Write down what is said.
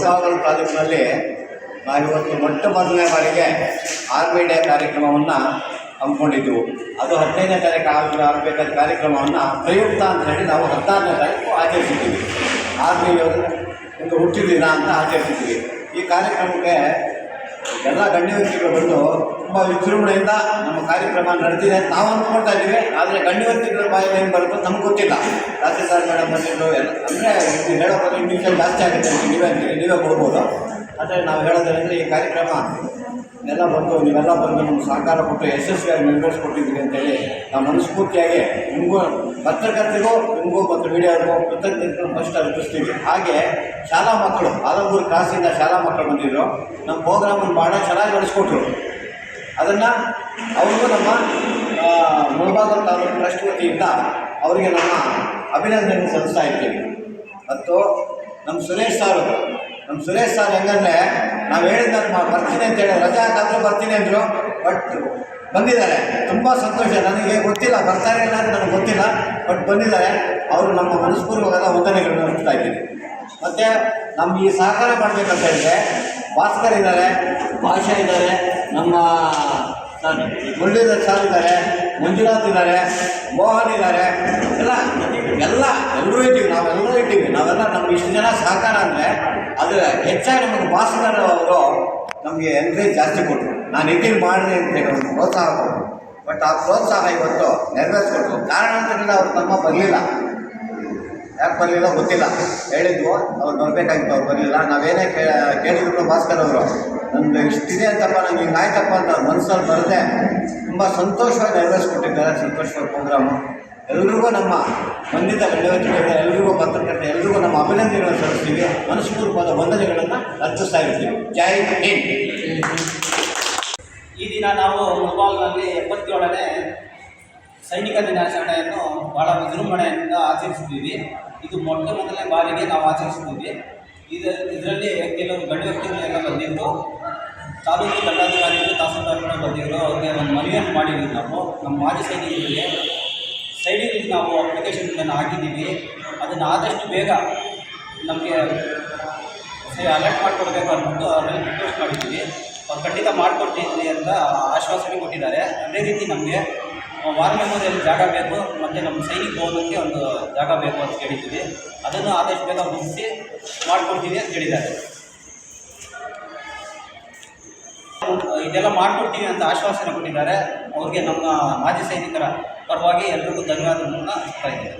ಮುಳಬಾಗಲು ತಾಲೂಕಿನಲ್ಲಿ ನಾವಿವತ್ತು ಮೊಟ್ಟ ಮೊದಲನೇ ಬಾರಿಗೆ ಆರ್ಮಿ ಡೇ ಕಾರ್ಯಕ್ರಮವನ್ನು ಹಮ್ಮಿಕೊಂಡಿದ್ದೆವು ಅದು ಹದಿನೈದನೇ ತಾರೀಕು ಆಗ ಆಗಬೇಕಾದ ಕಾರ್ಯಕ್ರಮವನ್ನು ಪ್ರಯುಕ್ತ ಅಂತ ಹೇಳಿ ನಾವು ಹದಿನಾರನೇ ತಾರೀಕು ಆಚರಿಸಿದ್ದೀವಿ ಆರ್ಮಿ ಯೋಧನ ಒಂದು ಹುಟ್ಟಿದ ದಿನ ಅಂತ ಆಚರಿಸಿದ್ದೀವಿ ಈ ಕಾರ್ಯಕ್ರಮಕ್ಕೆ ಎಲ್ಲ ಗಣ್ಯ ವ್ಯಕ್ತಿಗಳು ಬಂದು ತುಂಬ ವಿಜೃಂಭಣೆಯಿಂದ ನಮ್ಮ ಕಾರ್ಯಕ್ರಮ ನಡೆದಿದೆ. ನಾವು ಅಂದ್ಕೊಳ್ತಾ ಇದ್ದೀವಿ, ಆದರೆ ಗಣ್ಯ ವ್ಯಕ್ತಿಗಳ ಬಾಯಲ್ಲಿ ಏನು ಬರುತ್ತೋ ನಮ್ಗೆ ಗೊತ್ತಿಲ್ಲ. ತಹಸೀಲ್ದಾರ್ ಮೇಡಮ್ ಬಂದಿದ್ದು ಎಲ್ಲ ಅಂದರೆ ಇದು ಹೇಳೋದು ಇಂಗ್ಲೀಷಲ್ಲಿ ಜಾಸ್ತಿ ಆಗುತ್ತೆ ನೀವೇ ನೀವೇ ಕೊಡ್ಬೋದು. ಆದರೆ ನಾವು ಹೇಳೋದೇನೆಂದರೆ ಈ ಕಾರ್ಯಕ್ರಮ ಎಲ್ಲ ಬಂದು, ನೀವೆಲ್ಲ ಬಂದು ನಮ್ಗೆ ಸಹಕಾರ ಕೊಟ್ಟು ಯಶಸ್ವಿಯಾಗಿ ಕೊಟ್ಟಿದ್ದೀವಿ ಅಂತೇಳಿ ನಾವು ಮನಸ್ಫೂರ್ತಿಯಾಗಿ ನಿಮಗೂ ಪತ್ರಕರ್ತರಿಗೂ, ನಿಮಗೂ ಮತ್ತು ಮೀಡಿಯಾಗೂ ಕೃತಜ್ಞತೆ ಫಸ್ಟ್ ಅರ್ಪಿಸ್ತೀವಿ. ಹಾಗೆ ಶಾಲಾ ಮಕ್ಕಳು, ಆಲಂಬೂರು ಕ್ಲಾಸಿಂದ ಶಾಲಾ ಮಕ್ಕಳು ಬಂದಿದ್ದರು ನಮ್ಮ ಪ್ರೋಗ್ರಾಮನ್ನು ಭಾಳ ಚೆನ್ನಾಗಿ ನಡೆಸ್ಕೊಟ್ರು. ಅದನ್ನು ಅವ್ರಿಗೂ ನಮ್ಮ ಮುಳಬಾಗ ತಾಲೂಕು ಟ್ರಸ್ಟ್ ವತಿಯಿಂದ ಅವರಿಗೆ ನಮ್ಮ ಅಭಿನಂದನೆ ಸಲ್ಲಿಸ್ತಾ ಇದ್ದೀವಿ ಮತ್ತು ನಮ್ಮ ಸುರೇಶ್ ಸಾರು ನಮ್ಮ ಸುರೇಶ್ ಸರ್ ಹೆಂಗಂದ್ರೆ ನಾವು ಹೇಳಿದ ಬರ್ತೀನಿ ಅಂತ ಹೇಳಿ ರಜಾ ಹಾಕಿದ್ರೆ ಬರ್ತೀನಿ ಅಂದರು. ಬಟ್ ಬಂದಿದ್ದಾರೆ. ತುಂಬ ಸಂತೋಷ. ನನಗೆ ಗೊತ್ತಿಲ್ಲ. ಬರ್ತಾರೆ ಇಲ್ಲ ಅಂತ ನನಗೆ ಗೊತ್ತಿಲ್ಲ. ಬಟ್ ಬಂದಿದ್ದಾರೆ. ಅವರು ನಮ್ಮ ಮನಸ್ಪೂರ್ವಕವಾದ ವಂದನೆಗಳನ್ನು ಹಂಚ್ತಾ ಇದ್ದೀನಿ. ಮತ್ತು ನಮ್ಮ ಈ ಸಹಕಾರ ಮಾಡಬೇಕಂತ ಹೇಳಿದ್ರೆ ಭಾಸ್ಕರ್ ಇದ್ದಾರೆ, ಭಾಷಾ ಇದ್ದಾರೆ, ನಮ್ಮ ಮುರಳೀಧರ್ ಸರ್ ಇದ್ದಾರೆ, ಮಂಜುನಾಥ್ ಇದ್ದಾರೆ, ಮೋಹನ್ ಇದ್ದಾರೆ. ಎಲ್ಲ ಎಲ್ಲ, ಎಲ್ಲರೂ ಇದ್ದೀವಿ. ನಾವೆಲ್ಲರೂ ಇದ್ದೀವಿ. ನಾವೆಲ್ಲ ನಮ್ಗೆ ಇಷ್ಟು ಜನ ಸಹಕಾರ ಅಂದರೆ ಅದು ಹೆಚ್ಚಾಗಿ ನಮಗೆ ಭಾಸ್ಕರ್ ಅವರು ನಮಗೆ ಎನ್ಕರೇಜ್ ಜಾಸ್ತಿ ಕೊಟ್ಟರು ನಾನು ಇದ್ದೀನಿ ಮಾಡಿದೆ ಅಂತ ಹೇಳಿ ಒಂದು ಪ್ರೋತ್ಸಾಹ ಕೊಟ್ಟರು ಬಟ್ ಆ ಪ್ರೋತ್ಸಾಹ ಇವತ್ತು ನೆರವೇರಿಸ್ಕೊಟ್ರು. ಕಾರಣಾಂತರದಿಂದ ಅವ್ರು ತಮ್ಮ ಬರಲಿಲ್ಲ. ಯಾಕೆ ಬರಲಿಲ್ಲ ಗೊತ್ತಿಲ್ಲ. ಹೇಳಿದ್ವು ಅವ್ರು ಬರಬೇಕಾಗಿತ್ತು, ಅವ್ರು ಬರಲಿಲ್ಲ. ನಾವೇನೇ ಕೇ, ಕೇಳಿದ್ರು ಭಾಸ್ಕರ್ ಅವರು, ನಂದು ಇಷ್ಟಿದೆ ಅಂತಪ್ಪ, ನಂಗೆ ಹಿಂಗಾಯ್ತಪ್ಪ ಅಂತ ಮನಸ್ಸಲ್ಲಿ ಬರದೆ, ತುಂಬ ಸಂತೋಷವಾಗಿ ನೆರವೇರಿಸ್ಕೊಟ್ಟಿದ್ದಾರೆ. ಸಂತೋಷವಾಗಿ ಪ್ರೋಗ್ರಾಮು ಎಲ್ರಿಗೂ ನಮ್ಮ ಬಂಧಿತ ಗಣ್ಯವ್ಯಕ್ತಿಗಳಿಗೆ ಎಲ್ರಿಗೂ ಪತ್ರಕರ್ತ ಎಲ್ರಿಗೂ ನಮ್ಮ ಅಭಿನಂದನೆಗಳನ್ನು ಸಲ್ಲಿಸ್ತೀವಿ ಮನಸ್ಪೂರ್ವಕವಾದ ವಂದನೆಗಳನ್ನು ಅರ್ಪಿಸ್ತಾ ಇರ್ತೀವಿ. ಜೈ ಹಿಂದ್. ಈ ದಿನ ನಾವು ಮುಲ್ಬಾಲ್ನಲ್ಲಿ ಎಪ್ಪತ್ತೇಳನೇ ಸೈನಿಕ ದಿನಾಚರಣೆಯನ್ನು ಭಾಳ ವಿಜೃಂಭಣೆಯಿಂದ ಆಚರಿಸಿದ್ದೀವಿ. ಇದು ಮೊಟ್ಟ ಮೊದಲನೇ ಬಾರಿಗೆ ನಾವು ಆಚರಿಸಿದ್ದೀವಿ. ಇದು, ಇದರಲ್ಲಿ ಕೆಲವು ಗಣ್ಯ ವ್ಯಕ್ತಿಗಳೆಲ್ಲ ಬಂದಿದ್ದು, ತಾಲೂಕು ದಂಡಾಧಿಕಾರಿಗಳು, ತಹಸೀಲ್ದಾರ್ಗಳು ಬಂದಿದ್ದರು ಅವ್ರಿಗೆ ಒಂದು ಮನವಿಯನ್ನು ಮಾಡಿದ್ವಿ ನಾವು. ನಮ್ಮ ಮಾಜಿ ಸೈನಿಕರಿಗೆ ಸೈಡಿಗೆ ನಾವು ಅಪ್ಲಿಕೇಶನ್ಗಳನ್ನು ಹಾಕಿದ್ದೀವಿ ಅದನ್ನು ಆದಷ್ಟು ಬೇಗ ನಮಗೆ ಅಲರ್ಟ್ ಮಾಡಿಕೊಡ್ಬೇಕು ಅಂದ್ಬಿಟ್ಟು ಅವ್ರಲ್ಲಿ ರಿಕ್ವೆಸ್ಟ್ ಮಾಡಿದ್ದೀವಿ. ಅವ್ರು ಖಂಡಿತ ಮಾಡಿಕೊಡ್ತೀನಿ ಅಂತ ಆಶ್ವಾಸನೆ ಕೊಟ್ಟಿದ್ದಾರೆ. ಅದೇ ರೀತಿ ನಮಗೆ ವಾರ್ ಮೆಮೋರಿಯಲ್ ಜಾಗ ಬೇಕು, ಮತ್ತು ನಮ್ಮ ಸೈನಿಕ ಭವನಕ್ಕೆ ಒಂದು ಜಾಗ ಬೇಕು ಅಂತ ಕೇಳಿದ್ದೀವಿ. ಅದನ್ನು ಆದಷ್ಟು ಬೇಗ ಮುಗಿಸಿ ಮಾಡಿಕೊಡ್ತೀವಿ ಅಂತ ಹೇಳಿದ್ದಾರೆ ಇದೆಲ್ಲ ಮಾಡಿಕೊಡ್ತೀವಿ ಅಂತ ಆಶ್ವಾಸನೆ ಕೊಟ್ಟಿದ್ದಾರೆ. ಅವ್ರಿಗೆ ನಮ್ಮ ಮಾಜಿ ಸೈನಿಕರ ಪರವಾಗಿ ಎಲ್ರಿಗೂ ಧನ್ಯವಾದಗಳನ್ನ ಅರ್ಪಿಸ್ತಾ ಇದ್ದೇವೆ